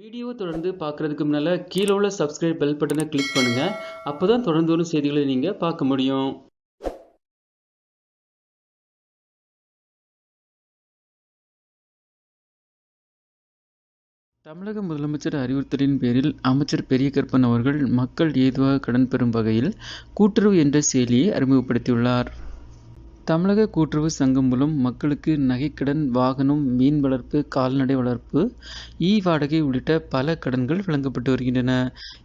Video தொடர்ந்து பார்க்குறதுக்கு முன்னால் கீழே உள்ள சப்ஸ்கிரைப் பெல் பட்டனை கிளிக் பண்ணுங்கள் அப்போ தான் தொடர்ந்து வரும் செய்திகளை நீங்கள் பார்க்க முடியும். தமிழக முதலமைச்சர் அறிவுறுத்தலின் பேரில் அமைச்சர் பெரியகற்பன் அவர்கள் மக்கள் ஏதுவாக கடன் பெறும் வகையில் கூட்டுறவு என்ற செயலியை அறிமுகப்படுத்தியுள்ளார். தமிழக கூட்டுறவு சங்கம் மூலம் மக்களுக்கு நகைக்கடன் வாகனம் மீன் வளர்ப்பு கால்நடை வளர்ப்பு இ வாடகை உள்ளிட்ட பல கடன்கள் வழங்கப்பட்டு வருகின்றன.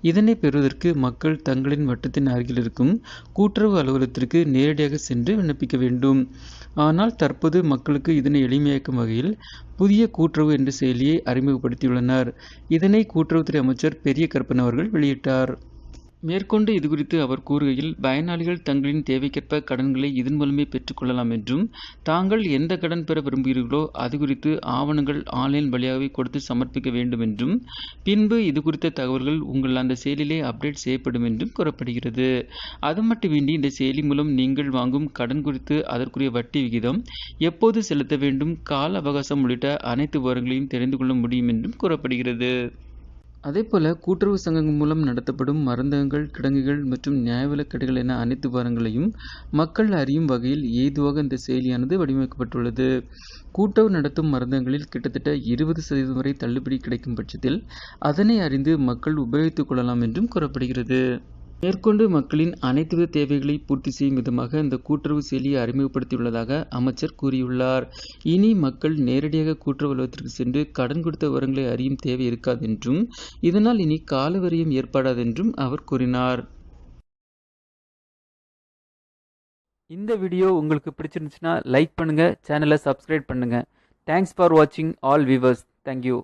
இதனை பெறுவதற்கு மக்கள் தங்களின் வட்டத்தின் அருகில் இருக்கும் கூட்டுறவு அலுவலகத்திற்கு நேரடியாக சென்று விண்ணப்பிக்க வேண்டும். ஆனால் தற்போது மக்களுக்கு இதனை எளிமையாக்கும் வகையில் புதிய கூட்டுறவு என்ற செயலியை அறிமுகப்படுத்தியுள்ளனர். இதனை கூட்டுறவுத்துறை அமைச்சர் பெரிய கற்பன் அவர்கள் வெளியிட்டார். மேற்கொண்டு இதுகுறித்து அவர் கூறுகையில் பயனாளிகள் தங்களின் தேவைக்கேற்ப கடன்களை இதன் மூலமே பெற்றுக்கொள்ளலாம் என்றும் தாங்கள் எந்த கடன் பெற விரும்புகிறீர்களோ அது குறித்து ஆவணங்கள் ஆன்லைன் வழியாகவே கொடுத்து சமர்ப்பிக்க வேண்டும் என்றும் பின்பு இது குறித்த தகவல்கள் உங்கள் அந்த செயலிலே அப்டேட் செய்யப்படும் என்றும் கூறப்படுகிறது. அது மட்டுமின்றி இந்த செயலி மூலம் நீங்கள் வாங்கும் கடன் குறித்து அதற்குரிய வட்டி விகிதம் எப்போது செலுத்த வேண்டும் கால அவகாசம் உள்ளிட்ட அனைத்து விவரங்களையும் தெரிந்து கொள்ள முடியும் என்றும் கூறப்படுகிறது. அதேபோல கூட்டுறவு சங்கங்கள் மூலம் நடத்தப்படும் மருந்தகங்கள் கிடங்குகள் மற்றும் நியாய கடைகள் என அனைத்து வாரங்களையும் மக்கள் அறியும் வகையில் ஏதுவாக இந்த செயலியானது வடிவமைக்கப்பட்டுள்ளது. கூட்டுறவு நடத்தும் மருந்தகங்களில் கிட்டத்தட்ட இருபது சதவீதம் வரை தள்ளுபடி கிடைக்கும் பட்சத்தில் அதனை அறிந்து மக்கள் உபயோகித்துக் கொள்ளலாம் என்றும் கூறப்படுகிறது. மேற்கொண்டு மக்களின் அனைத்து வித தேவைகளை பூர்த்தி செய்யும் விதமாக இந்த கூட்டுறவு செயலியை அறிமுகப்படுத்தியுள்ளதாக அமைச்சர் கூறியுள்ளார். இனி மக்கள் நேரடியாக கூட்டுறவு அலுவலகத்திற்கு சென்று கடன் கொடுத்த விவரங்களை அறியும் தேவை இருக்காது என்றும் இதனால் இனி காலவரியம் ஏற்படாது என்றும் அவர் கூறினார். இந்த வீடியோ உங்களுக்கு பிடிச்சிருந்துச்சுன்னா லைக் பண்ணுங்கள் சேனலை சப்ஸ்கிரைப் பண்ணுங்கள் தேங்க்ஸ் ஃபார் வாட்சிங் ஆல் வியூவர்ஸ் தேங்க்யூ